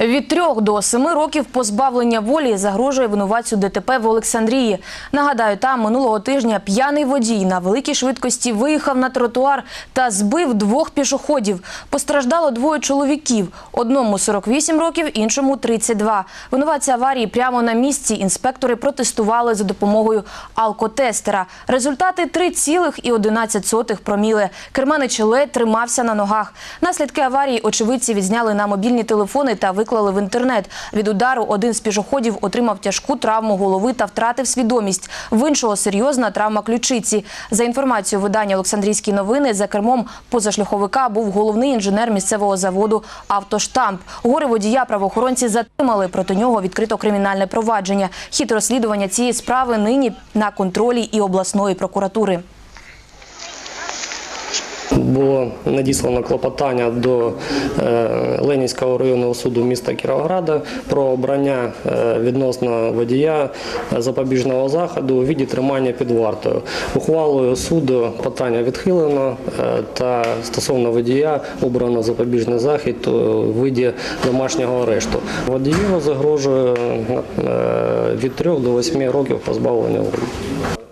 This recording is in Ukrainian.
Від трьох до семи років позбавлення волі загрожує винуватцю ДТП в Олександрії. Нагадаю, там минулого тижня п'яний водій на великій швидкості виїхав на тротуар та збив двох пішоходів. Постраждало двоє чоловіків. Одному 48 років, іншому 32. Винуватця аварії прямо на місці інспектори протестували за допомогою алкотестера. Результати 3,11 проміли. Керманич ледь тримався на ногах. Наслідки аварії очевидці відзняли на мобільні телефони та виклали в інтернет. Від удару один з пішоходів отримав тяжку травму голови та втратив свідомість. В іншого серйозна травма ключиці. За інформацією видання Олександрійські новини, за кермом позашляховика був головний інженер місцевого заводу «Автоштамп». Горе водія правоохоронці затримали. Проти нього відкрито кримінальне провадження. Хід розслідування цієї справи нині на контролі і обласної прокуратури. Було надіслано клопотання до е, Ленінського районного суду міста Кіровограда про обрання е, відносно водія запобіжного заходу у віді тримання під вартою. Ухвалою суду питання відхилено е, та стосовно водія обрано запобіжний захід у виді домашнього арешту. Водію загрожує від 3 до 8 років позбавлення волі.